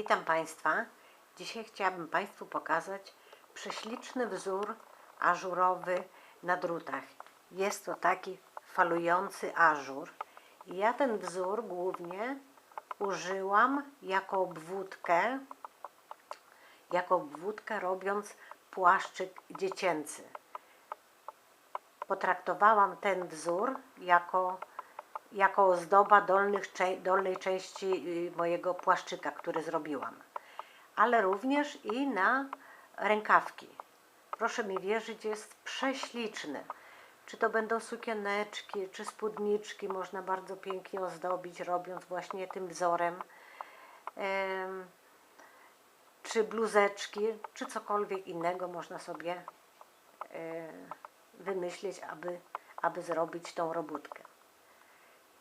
Witam Państwa. Dzisiaj chciałabym Państwu pokazać prześliczny wzór ażurowy na drutach. Jest to taki falujący ażur. I ja ten wzór głównie użyłam jako obwódkę, jako obwódkę robiąc płaszczyk dziecięcy. Potraktowałam ten wzór jako jako ozdoba dolnych, dolnej części y, mojego płaszczyka, który zrobiłam. Ale również i na rękawki. Proszę mi wierzyć, jest prześliczny. Czy to będą sukieneczki, czy spódniczki, można bardzo pięknie ozdobić, robiąc właśnie tym wzorem. Em, czy bluzeczki, czy cokolwiek innego można sobie e, wymyślić, aby, aby zrobić tą robótkę.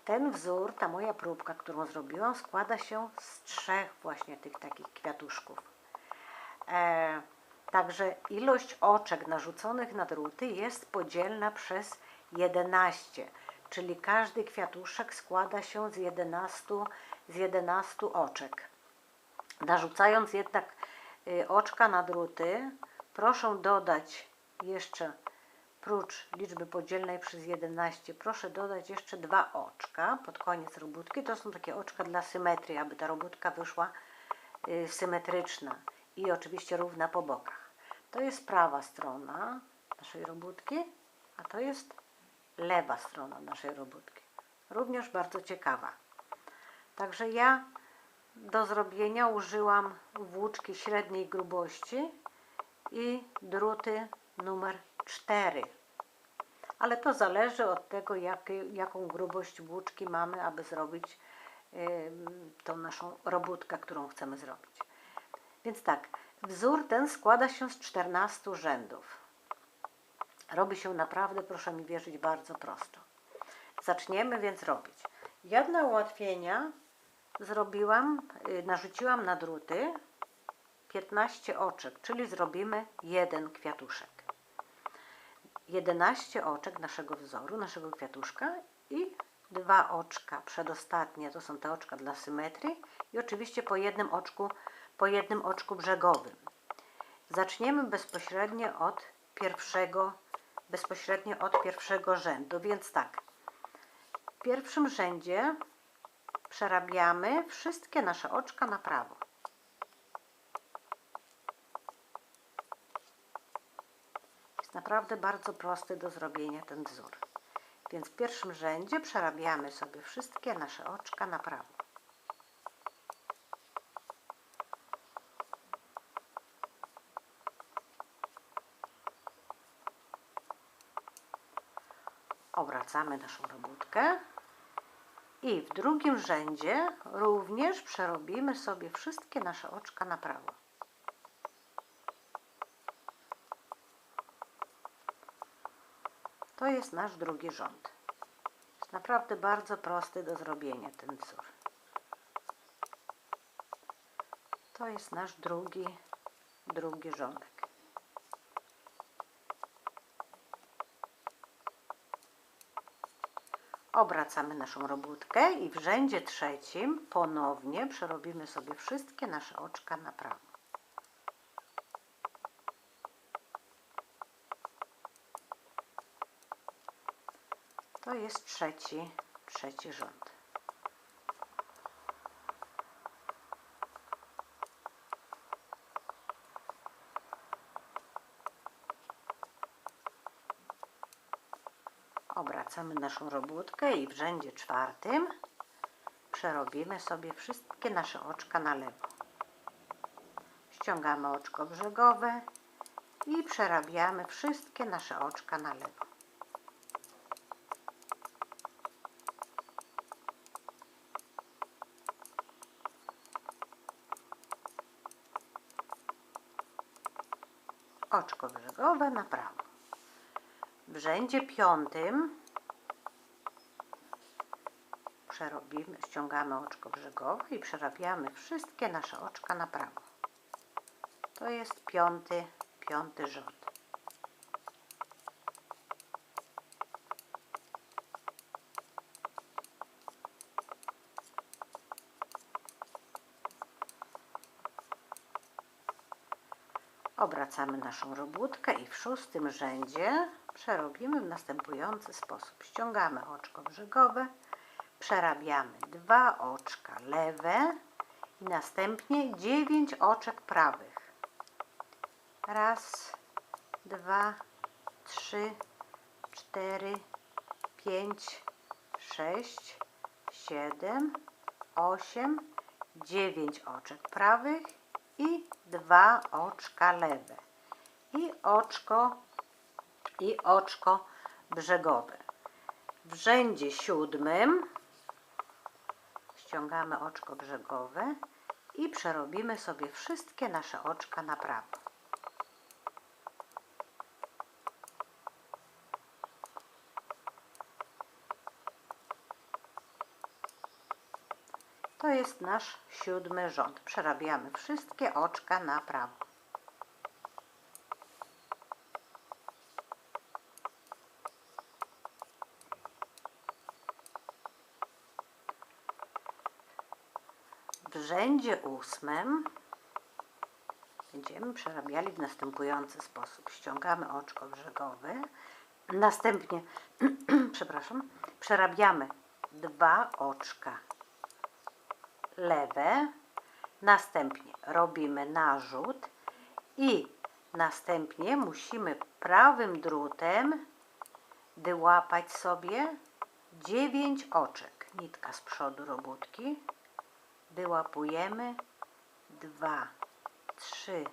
Ten wzór, ta moja próbka, którą zrobiłam, składa się z trzech właśnie tych takich kwiatuszków. E, także ilość oczek narzuconych na druty jest podzielna przez 11, czyli każdy kwiatuszek składa się z 11, z 11 oczek. Narzucając jednak y, oczka na druty, proszę dodać jeszcze prócz liczby podzielnej przez 11 proszę dodać jeszcze dwa oczka pod koniec robótki. To są takie oczka dla symetrii, aby ta robótka wyszła y, symetryczna i oczywiście równa po bokach. To jest prawa strona naszej robótki, a to jest lewa strona naszej robótki. Również bardzo ciekawa. Także ja do zrobienia użyłam włóczki średniej grubości i druty numer 4. Ale to zależy od tego, jakie, jaką grubość włóczki mamy, aby zrobić ym, tą naszą robótkę, którą chcemy zrobić. Więc tak, wzór ten składa się z 14 rzędów. Robi się naprawdę, proszę mi wierzyć, bardzo prosto. Zaczniemy więc robić. Ja dla ułatwienia zrobiłam, y, narzuciłam na druty 15 oczek, czyli zrobimy jeden kwiatuszek. 11 oczek naszego wzoru, naszego kwiatuszka i dwa oczka przedostatnie, to są te oczka dla symetrii i oczywiście po jednym oczku, po jednym oczku brzegowym. Zaczniemy bezpośrednio od pierwszego, bezpośrednio od pierwszego rzędu, więc tak. W pierwszym rzędzie przerabiamy wszystkie nasze oczka na prawo. Naprawdę bardzo prosty do zrobienia ten wzór. Więc w pierwszym rzędzie przerabiamy sobie wszystkie nasze oczka na prawo. Obracamy naszą robótkę i w drugim rzędzie również przerobimy sobie wszystkie nasze oczka na prawo. Jest nasz drugi rząd. Jest naprawdę bardzo prosty do zrobienia ten wzór. To jest nasz drugi, drugi rządek. Obracamy naszą robótkę i w rzędzie trzecim ponownie przerobimy sobie wszystkie nasze oczka na prawo. To jest trzeci, trzeci rząd. Obracamy naszą robótkę i w rzędzie czwartym przerobimy sobie wszystkie nasze oczka na lewo. Ściągamy oczko brzegowe i przerabiamy wszystkie nasze oczka na lewo. Oczko brzegowe na prawo. W rzędzie piątym przerobimy, ściągamy oczko brzegowe i przerabiamy wszystkie nasze oczka na prawo. To jest piąty, piąty rząd. Obracamy naszą robótkę i w szóstym rzędzie przerobimy w następujący sposób. Ściągamy oczko brzegowe, przerabiamy dwa oczka lewe i następnie dziewięć oczek prawych. Raz, dwa, trzy, cztery, pięć, sześć, siedem, osiem, dziewięć oczek prawych i dwa oczka lewe. I oczko, i oczko brzegowe. W rzędzie siódmym ściągamy oczko brzegowe i przerobimy sobie wszystkie nasze oczka na prawo. To jest nasz siódmy rząd. Przerabiamy wszystkie oczka na prawo. W rzędzie ósmym będziemy przerabiali w następujący sposób. Ściągamy oczko brzegowe, następnie, przepraszam, przerabiamy dwa oczka lewe, następnie robimy narzut i następnie musimy prawym drutem wyłapać sobie dziewięć oczek. Nitka z przodu robótki. Wyłapujemy dwa, trzy,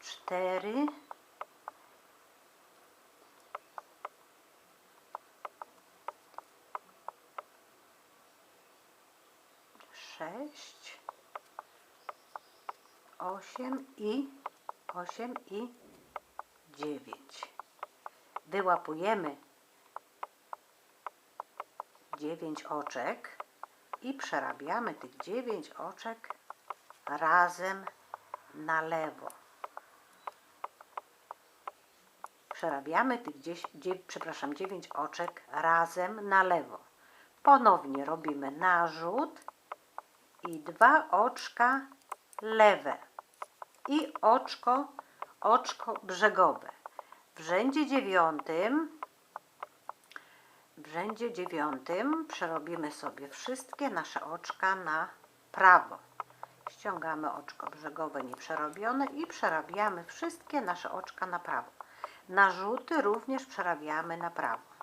cztery, sześć, osiem i osiem i dziewięć. Wyłapujemy dziewięć oczek i przerabiamy tych dziewięć oczek razem na lewo. Przerabiamy tych 10, przepraszam, 9 oczek razem na lewo. Ponownie robimy narzut i dwa oczka lewe i oczko, oczko brzegowe. W rzędzie dziewiątym w rzędzie dziewiątym przerobimy sobie wszystkie nasze oczka na prawo. Ściągamy oczko brzegowe nieprzerobione i przerabiamy wszystkie nasze oczka na prawo. Narzuty również przerabiamy na prawo.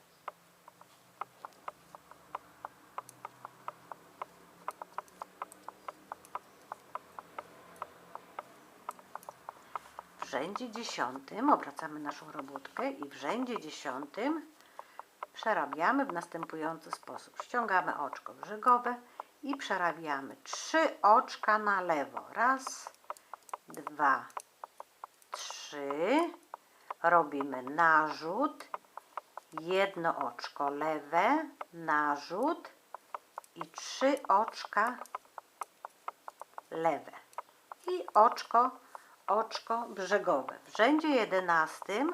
Rzędzie dziesiątym obracamy naszą robótkę i w rzędzie dziesiątym przerabiamy w następujący sposób. Ściągamy oczko brzegowe i przerabiamy trzy oczka na lewo. Raz, dwa, trzy. Robimy narzut, jedno oczko lewe, narzut i trzy oczka lewe. I oczko, oczko brzegowe. W rzędzie jedenastym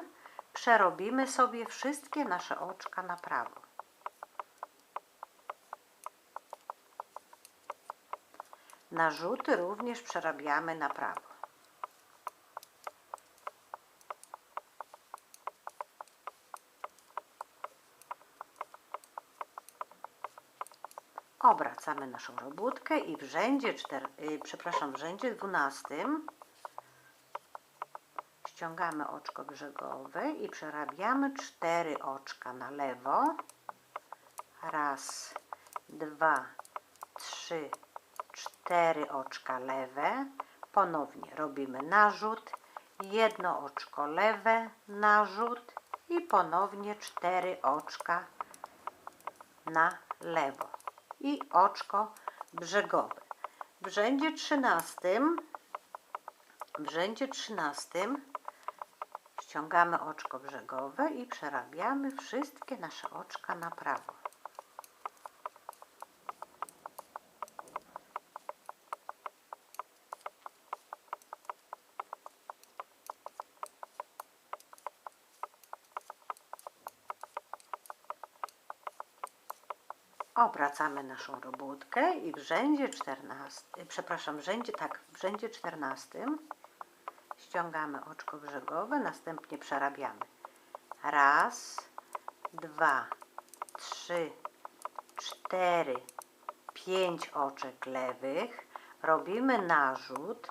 przerobimy sobie wszystkie nasze oczka na prawo. Narzuty również przerabiamy na prawo. Obracamy naszą robótkę i w rzędzie, czter, y, przepraszam, w rzędzie 12 ściągamy oczko brzegowe i przerabiamy cztery oczka na lewo. Raz, dwa, trzy, cztery oczka lewe. Ponownie robimy narzut, jedno oczko lewe, narzut i ponownie cztery oczka na lewo i oczko brzegowe. W rzędzie trzynastym w rzędzie trzynastym ściągamy oczko brzegowe i przerabiamy wszystkie nasze oczka na prawo. Obracamy naszą robótkę i w rzędzie 14, przepraszam, w rzędzie, tak, w rzędzie 14 ściągamy oczko brzegowe, następnie przerabiamy. Raz, dwa, trzy, cztery, pięć oczek lewych. Robimy narzut,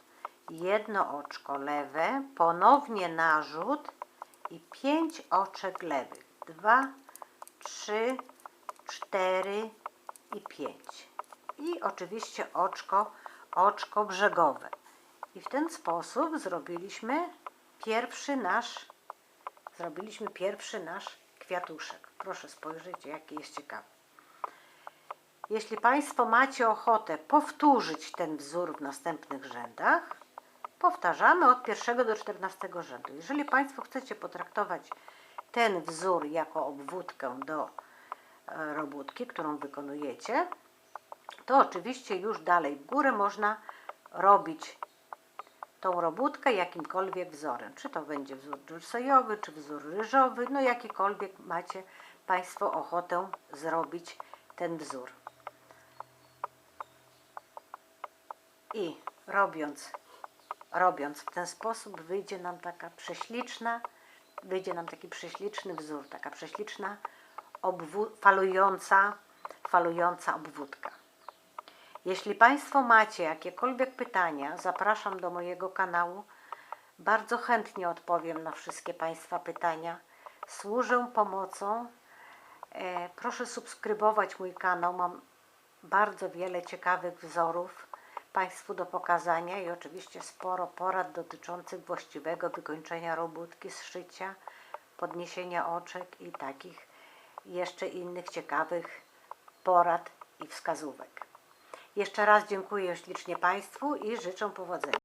jedno oczko lewe, ponownie narzut i pięć oczek lewych. Dwa, trzy, cztery i pięć. I oczywiście oczko, oczko brzegowe. W ten sposób zrobiliśmy pierwszy nasz, zrobiliśmy pierwszy nasz kwiatuszek. Proszę spojrzeć, jaki jest ciekawy. Jeśli Państwo macie ochotę powtórzyć ten wzór w następnych rzędach, powtarzamy od pierwszego do czternastego rzędu. Jeżeli Państwo chcecie potraktować ten wzór jako obwódkę do e, robótki, którą wykonujecie, to oczywiście już dalej w górę można robić tą robótkę jakimkolwiek wzorem. Czy to będzie wzór dżursojowy, czy wzór ryżowy, no jakikolwiek macie Państwo ochotę zrobić ten wzór. I robiąc, robiąc w ten sposób wyjdzie nam taka prześliczna, wyjdzie nam taki prześliczny wzór, taka prześliczna, falująca, falująca obwódka. Jeśli Państwo macie jakiekolwiek pytania, zapraszam do mojego kanału. Bardzo chętnie odpowiem na wszystkie Państwa pytania. Służę pomocą. E, proszę subskrybować mój kanał. Mam bardzo wiele ciekawych wzorów Państwu do pokazania i oczywiście sporo porad dotyczących właściwego wykończenia robótki, zszycia, podniesienia oczek i takich jeszcze innych ciekawych porad i wskazówek. Jeszcze raz dziękuję ślicznie Państwu i życzę powodzenia.